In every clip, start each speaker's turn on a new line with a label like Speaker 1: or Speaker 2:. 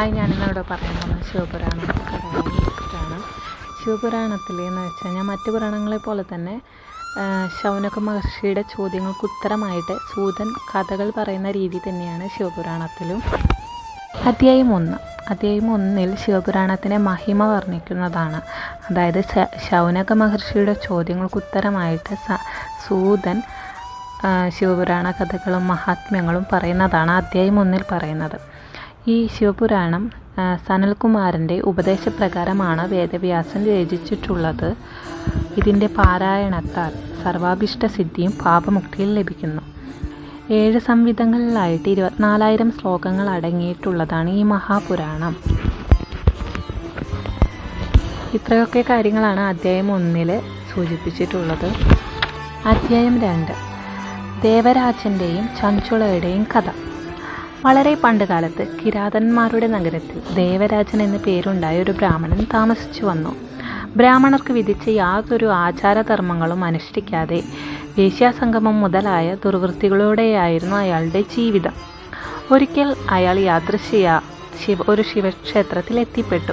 Speaker 1: Hi ഞാനിന്നിവിടെ പറയാൻ പോകുന്നത് ശിവപുരാണം കുറിച്ചിട്ടാണ് ശിവപുരാണത്തിൽ എന്ന് വെച്ചാൽ ഞാൻ മറ്റു പുരാണങ്ങളെ പോലെ തന്നെ ശൗനക മഹർഷിയുടെ ചോദ്യങ്ങൾക്ക് ഉത്തരമായിട്ട് സൂതൻ കഥകൾ പറയുന്ന രീതി തന്നെയാണ് ശിവപുരാണത്തിലും. അധ്യായം ഒന്ന്. അധ്യായം ഒന്നിൽ ശിവപുരാണത്തിന്റെ മഹിമ വർണിക്കുന്നതാണ്. അതായത് ശൗനക മഹർഷിയുടെ ചോദ്യങ്ങൾക്ക് ഉത്തരമായിട്ട് സൂതൻ ശിവപുരാണ കഥകളും മഹാത്മ്യങ്ങളും പറയുന്നതാണ് അധ്യായം ഒന്നിൽ പറയുന്നത്. ഈ ശിവപുരാണം സനൽകുമാറിന്റെ ഉപദേശപ്രകാരമാണ് വേദവ്യാസൻ രചിച്ചിട്ടുള്ളത്. ഇതിന്റെ പാരായണത്താൽ സർവാഭിഷ്ട സിദ്ധിയും പാപമുക്തിയും ലഭിക്കുന്നു. ഏഴ് സംവിധങ്ങളിലായിട്ട് ഇരുപത്തിനാലായിരം ശ്ലോകങ്ങൾ അടങ്ങിയിട്ടുള്ളതാണ് ഈ മഹാപുരാണം. ഇത്രയൊക്കെ കാര്യങ്ങളാണ് അധ്യായം ഒന്നിൽ സൂചിപ്പിച്ചിട്ടുള്ളത്. അധ്യായം രണ്ട്. ദേവരാജന്റെയും ചഞ്ചുളയുടെയും കഥ. വളരെ പണ്ടുകാലത്ത് കിരാതന്മാരുടെ നഗരത്തിൽ ദേവരാജൻ എന്ന പേരുണ്ടായ ഒരു ബ്രാഹ്മണൻ താമസിച്ചു വന്നു. ബ്രാഹ്മണർക്ക് വിധിച്ച യാതൊരു ആചാരധർമ്മങ്ങളും അനുഷ്ഠിക്കാതെ വേശ്യാസംഗമം മുതലായ ദുർവൃത്തികളോടെയായിരുന്നു അയാളുടെ ജീവിതം. ഒരിക്കൽ അയാൾ യാദൃശ്യ ശിവ ഒരു ശിവക്ഷേത്രത്തിൽ എത്തിപ്പെട്ടു.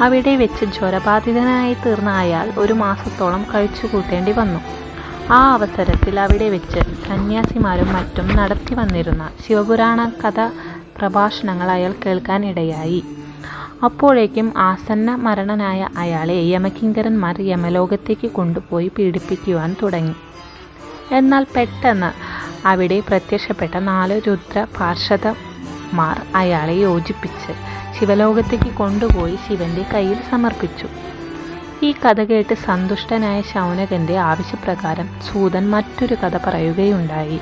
Speaker 1: അവിടെ വെച്ച് ജ്വരബാധിതനായി തീർന്ന അയാൾ ഒരു മാസത്തോളം കഴിച്ചു കൂട്ടേണ്ടി വന്നു. ആ അവസരത്തിൽ അവിടെ വെച്ച് സന്യാസിമാരും മറ്റും നടത്തി വന്നിരുന്ന ശിവപുരാണ കഥ പ്രഭാഷണങ്ങൾ അയാൾ കേൾക്കാനിടയായി അപ്പോഴേക്കും ആസന്ന മരണനായ അയാളെ യമകിങ്കരന്മാർ യമലോകത്തേക്ക് കൊണ്ടുപോയി പീഡിപ്പിക്കുവാൻ തുടങ്ങി. എന്നാൽ പെട്ടെന്ന് അവിടെ പ്രത്യക്ഷപ്പെട്ട നാല് രുദ്ര പാർഷദമാർ അയാളെ യോജിപ്പിച്ച് ശിവലോകത്തേക്ക് കൊണ്ടുപോയി ശിവന്റെ കയ്യിൽ സമർപ്പിച്ചു. ഈ കഥ കേട്ട് സന്തുഷ്ടനായ ശൗനകന്റെ ആവശ്യപ്രകാരം സൂതൻ മറ്റൊരു കഥ പറയുകയുണ്ടായി.